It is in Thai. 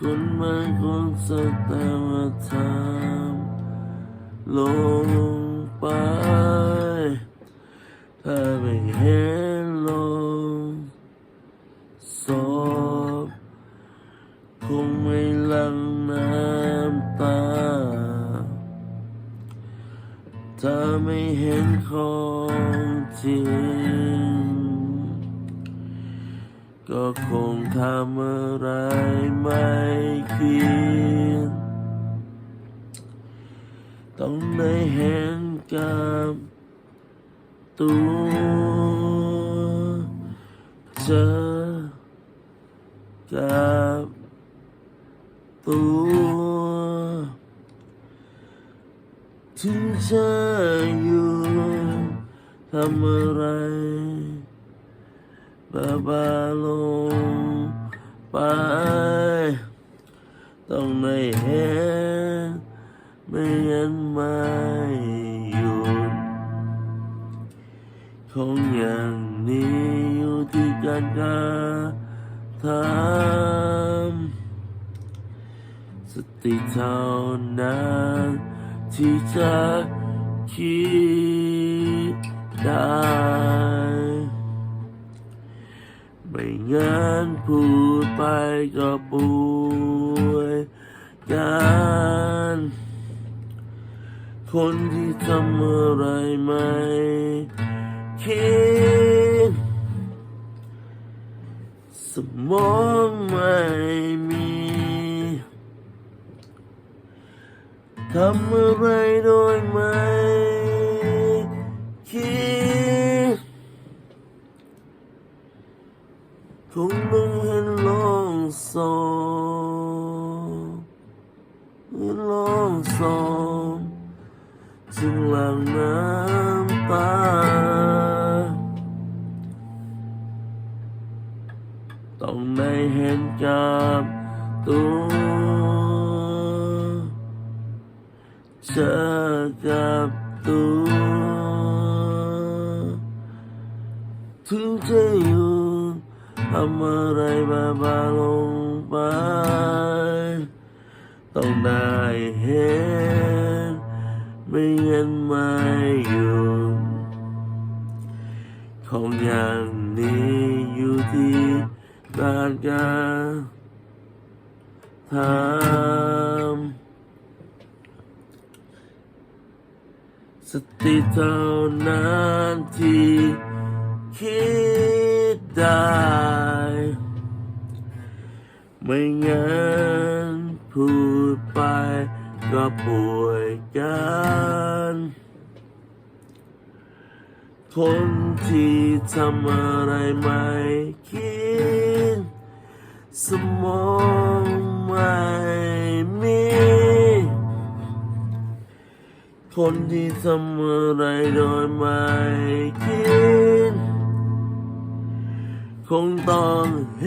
คุณไมันคงสักแต่ว่าทำลงไป ถ้าไม่เห็นลงศพคงไม่ลังน้ำตา ถ้าไม่เห็นของจริง ก็คงทำอะไรไม่คิดต้องได้เห็นกับตัวเจอกับตัวถึงจะอยู่ทำอะไร บาบาลงไปต้องได้เห็นไม่งั้นไม่หยุดคงอย่างนี้อยู่ที่การกระทำสติเท่านั้นที่จะคิดได้ ไปก็ป่วยกันคนที่ทำอะไรไม่คิดสมองไม่มีทำอะไรโดยไม่ คงต้องเห็นลองสองเห็นลองสองจึงหลังน้ำตาต้องได้เห็นกับตัวเจอกับตัวถึงจะอยู่ ทำอะไรบาบาลงไป ต้องได้เห็น ไม่งั้นไม่อยู่ของอย่างนี้อยู่ที่กาการทำสติเท่านั้นที่คิด ไม่งั้นพูดไปก็ป่วยกัน คนที่ทำอะไรไม่คิด สมองไม่มี คนที่ทำอะไรโดยไม่คิด คงต้องเ